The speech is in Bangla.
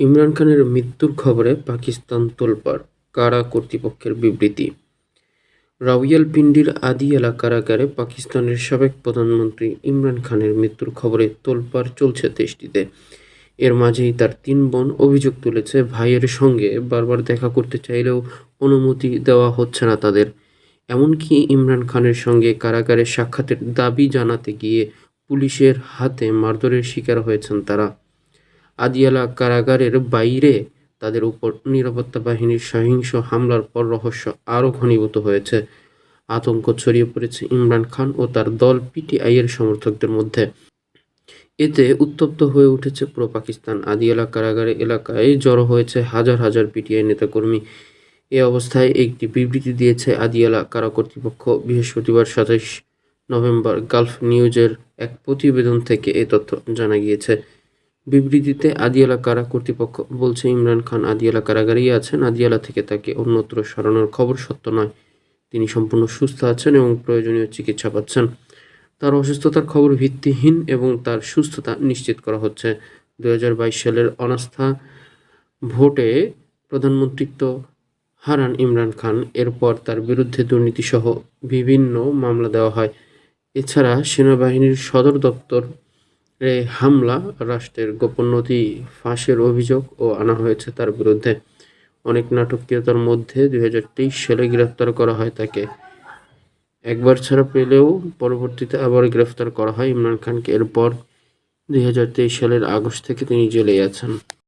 ইমরান খানের মৃত্যুর খবরে পাকিস্তান তোলপাড়, কারা কর্তৃপক্ষের বিবৃতি? রাওয়ালপিন্ডির আদিয়ালা কারাগারে পাকিস্তানের সাবেক প্রধানমন্ত্রী ইমরান খানের মৃত্যুর খবরে তোলপাড় চলছে দেশটিতে। এর মাঝেই তার তিন বোন অভিযোগ তুলেছে ভাইয়ের সঙ্গে বারবার দেখা করতে চাইলেও অনুমতি দেওয়া হচ্ছে না তাদের। এমনকি ইমরান খানের সঙ্গে কারাগারে সাক্ষাতের দাবি জানাতে গিয়ে পুলিশের হাতে মারধরের শিকার হয়েছেন তারা। আদিয়ালা কারাগারের বাইরে তাদের উপর নিরাপত্তা বাহিনীর সহিংস হামলার পর রহস্য আরও ঘনীভূত হয়েছে। আতঙ্ক ছড়িয়ে পড়েছে ইমরান খান ও তার দল পিটিআইয়ের সমর্থকদের মধ্যে। এতে উত্তপ্ত হয়ে উঠেছে পুরো পাকিস্তান। আদিয়ালা কারাগারে এলাকায় জড়ো হয়েছে হাজার হাজার পিটিআই নেতাকর্মী। এ অবস্থায় একটি বিবৃতি দিয়েছে আদিয়ালা কারা কর্তৃপক্ষ। বৃহস্পতিবার সাতাইশ নভেম্বর গালফ নিউজের এক প্রতিবেদন থেকে এ তথ্য জানা গিয়েছে। বিবৃতিতে আদিয়ালা কারা কর্তৃপক্ষ বলছে, ইমরান খান আদিয়ালা কারাগারেই আছেন। আদিয়ালা থেকে তাকে অন্যত্র সরানোর খবর সত্য নয়। তিনি সম্পূর্ণ সুস্থ আছেন এবং প্রয়োজনীয় চিকিৎসা পাচ্ছেন। তার অসুস্থতার খবর ভিত্তিহীন এবং তার সুস্থতা নিশ্চিত করা হচ্ছে। দু হাজার বাইশ সালের অনাস্থা ভোটে প্রধানমন্ত্রিত্ব হারান ইমরান খান। এরপর তার বিরুদ্ধে দুর্নীতিসহ বিভিন্ন মামলা দেওয়া হয়। এছাড়া সেনাবাহিনীর সদর দপ্তরে হামলা, রাষ্ট্রের গোপন নথি, ফাঁসের অভিযোগ ও আনা হয়েছে তার বিরুদ্ধে। অনেক নাটকীয়তার মধ্যে দুই হাজার তেইশ সালে গ্রেফতার করা হয় তাকে। একবার ছাড়া পেলেও পরবর্তীতে আবার গ্রেফতার করা হয় ইমরান খানকে। এরপর দুই হাজার তেইশ সালের আগস্ট থেকে তিনি জেলে আছেন।